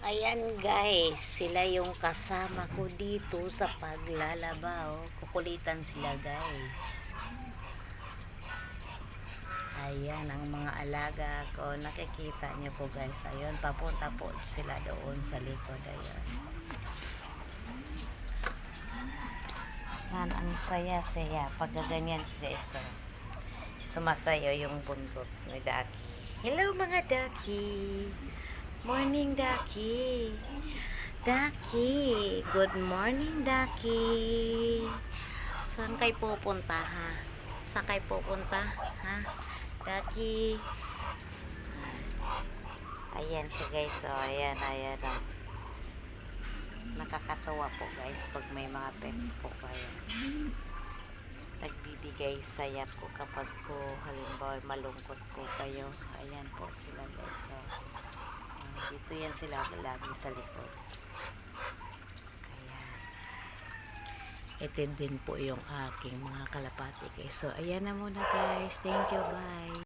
Ayan guys, sila yung kasama ko dito sa paglalabaw. Kukulitan sila guys. Ayan ang mga alaga ko. Nakikita niyo po guys. Ayun, papunta po sila doon sa likod. Ayun. Yan, ang saya-saya. Pag ganyan sila isa. Sumasayo yung bundok ni Daki. Hello mga Daki! Morning, Daki. Daki. Good morning, Daki. Saan kayo pupunta, ha? Saan kayo pupunta, ha? Daki. Ayan siya, guys. Oh, ayan, ayan. Oh. Nakakatawa po, guys, pag may mga pets po kayo. Nagbibigay saya po kapag po, halimbawa, malungkot po kayo. Ayan po sila, guys. Oh. Dito yan sila lagi sa likod. Ayan. Ito din po yung aking mga kalapati. So, ayan na muna guys. Thank you. Bye.